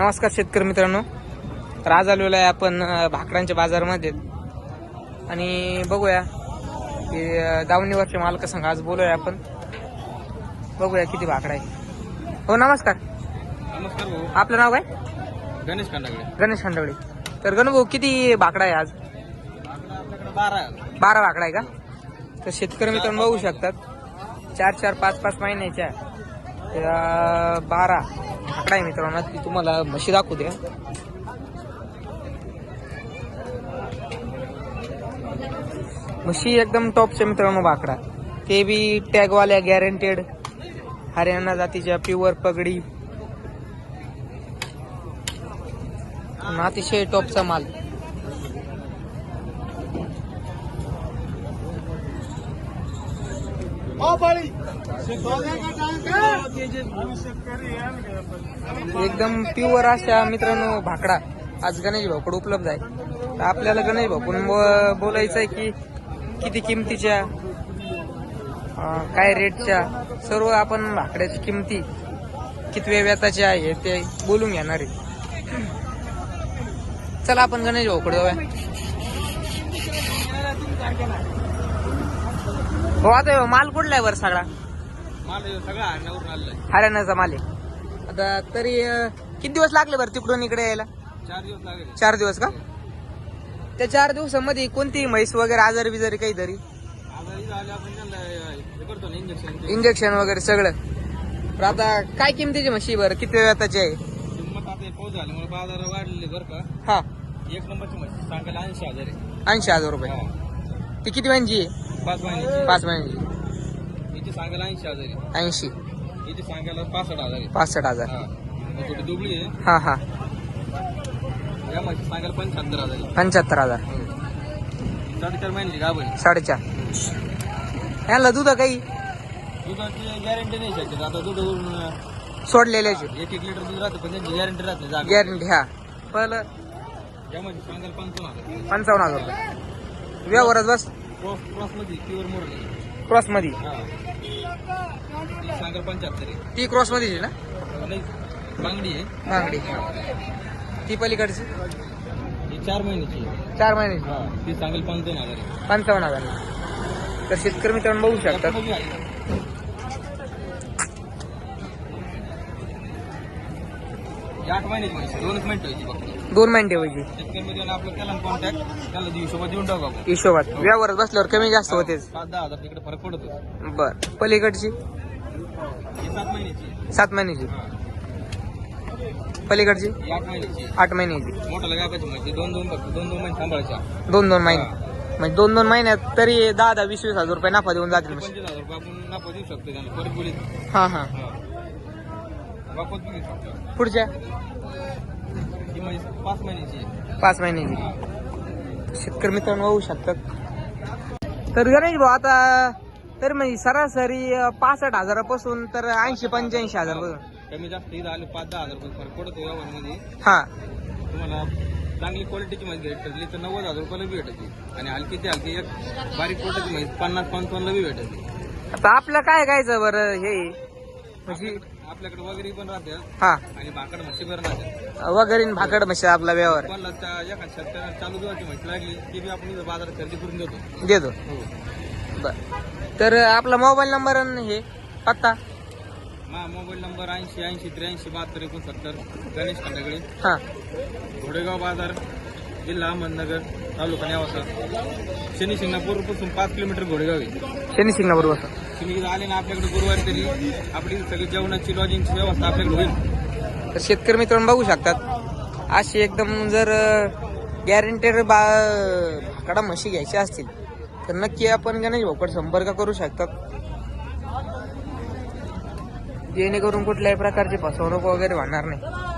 नमस्कार शेतकरी मित्रांनो. तर आज आलेलो आहे आपण भाकरांच्या बाजारामध्ये. आणि बघूया की दावणीवरचे मालक संघ आज बोलूया आपण. बघूया किती भाकडा आहे हो नमस्कार. नमस्कार भाऊ. आपलं नाव काय? गणेश कांडागडे गणेश खांडवडे तर गणू भाऊ किती भाकडा आहे आज? आपल्याकडे बारा. बारा भाकडा आहे का? तर शेतकरी मित्रांनो बघू शकतात. चार चार पाच पाच महिन्याच्या. बारा. काय आहे मित्रांनो ती तुम्हाला म्हशी दाखवू द्या. म्हशी एकदम टॉपच्या मित्रांनो भाकडा ते बी टॅगवाल्या गॅरंटेड हरियाणा जातीच्या प्युअर पगडी. आणि अतिशय टॉपचा माल. एकदम प्युअर अशा मित्रांनो भाकडा. आज गणेश भाऊकडे उपलब्ध आहे. तर आपल्याला गणेश भाऊकडून ब- बोलायचं आहे की किती किमतीच्या काय रेटच्या सर्व आपण भाकड्याची किमती किती व्याताच्या आहे ते बोलून घेणार आहे. चला आपण गणेश भाऊकडे जाऊया. हो आता माल कुठला आहे बरं सगळा? हरियाणाचा माल आहे. आता तरी किती दिवस लागले बरं तिकडून इकडे यायला? चार दिवस लागेल. चार दिवस का? त्या चार दिवसामध्ये कोणती म्हैस वगैरे आजारी बिजारी हे करतो ना इंजेक्शन वगैरे सगळं. तर आता काय किमतीची म्हशी बरं? किती वेळाची आहे? हे हा. एक नंबरची म्हशी सांगायला ऐंशी हजार आहे. ऐंशी हजार रुपये. हा. ती किती महिन्याची पाच महिन्याची. पाच महिन्याची. हिची सांगायला? ऐंशी हजार आहे. ऐंशी. हिची सांगायला? पासष्ट हजार आहे. पासष्ट हजार. हा. मग थोडी दुबळी आहे? हा हा. या म्हशी सांगायला पंच्याहत्तर हजार आहे. पंच्याहत्तर हजार. हो. साडेचार महिन्याची गाभ आहे. साडेचार. ह्याला दूध काही? दुधाची गॅरंटी नाही शकत आता दूध सोडलेल्याची एक एक लिटर दूध राहतं पण त्यांची गॅरंटी राहते जागा. गॅरंटी हा. पहिलं यामध्ये सांगायला पंचावन्न हजार. पंचावन्न हजार रुपये. व्यवहारात बस. क्रॉस क्रॉसमध्ये प्युअर मोर क्रॉसमध्ये. हा. पंच्याहत्तर आहे. ती क्रॉसमध्ये ना? नाही बांगडी आहे. बांगडी. ती पलीकडची? ही चार महिन्याची आहे. चार महिन्याची. हा ती सांगेल पंचावन्न हजार आहे. पंचावन्न हजार. तर शेतकरी मित्रांनो बघू शकतात. त्यापुढं बी आहे. ही आठ महिन्याची म्हैस दोनच मिनिट व्हायची फक्त. दोन महिने ठेवायची शेतकरी मध्ये आपलं केला कॉन्टॅक्ट त्याला हिशोबात देऊन टाकू आपण. हिशोबात. व्यवहारात बसल्यावर कमी जास्त होतेच. पाच दहा हजार तिकडे फरक पडतो बर. पलीकडची? सात महिन्याची. पलीकडची? आठ महिन्याची. म्हैस दोन दोन दोन दोन महिने सांभाळायच्या दोन दोन महिने. म्हणजे दोन दोन महिन्यात तरी दहा दहा वीस वीस हजार रुपये नफा देऊन जातील. हा हा. पुढच्या? म्हैस पाच महिन्याची. शेतकरी मित्रांनो होऊ शकतात. तर गणेश भाऊ आता तर म्हणजे सरासरी पासष्ट हजारापासून तर ऐंशी पंच्याऐंशी हजार कमी जास्त इथं आले पाच दहा हजार रुपये फरक पडतो व्यवहारमध्ये हा. तुम्हाला चांगली क्वालिटीची घ्यायची ठरली तर नव्वद हजार रुपयाला बी भेटते. आणि हलकी ते हलकी एक बारीक पोटाची म्हैस पन्नास पंचावन्नला बी भेटते. आता आपलं काय गायचं बरं हे? म्हणजे आपल्याकडे वगैरे पण राहते. हा. आणि भाकड म्हशी पण राहते. वगैरे भाकड म्हशी आपला व्यवहार. कोणाला त्या एखाद्या शेतकऱ्याला चालू दिवाची म्हशी लागली ती बी आपण इथं बाजारात खरेदी करून देतो. देतो. हो. बर. तर आपला मोबाईल नंबर आणि हे पत्ता? मा मोबाईल नंबर ऐंशी ऐंशी त्र्याऐंशी बहात्तर एकोणसत्तर गणेश खंडागळे हा. घोडेगाव बाजार जिल्हा अहमदनगर तालुका नेवासा. शनी शिंगणापूरपासून पाच किलोमीटर घोडेगाव आहे. शनी सिंगला बरोबर तुम्ही आले ना आपल्याकडे गुरुवारी तरी आपली सगळी जेवणाची लॉजिंगची व्यवस्था आपल्याकडे होईल. तर शेतकरी मित्रांनो बघू शकतात अशी एकदम जर गॅरंटेड बा भाकडा म्हशी घ्यायची असतील तर नक्की आपण गणेश भाऊकडे संपर्क करू शकतात जेणेकरून कुठल्याही प्रकारची फसवणूक वगैरे होणार नाही.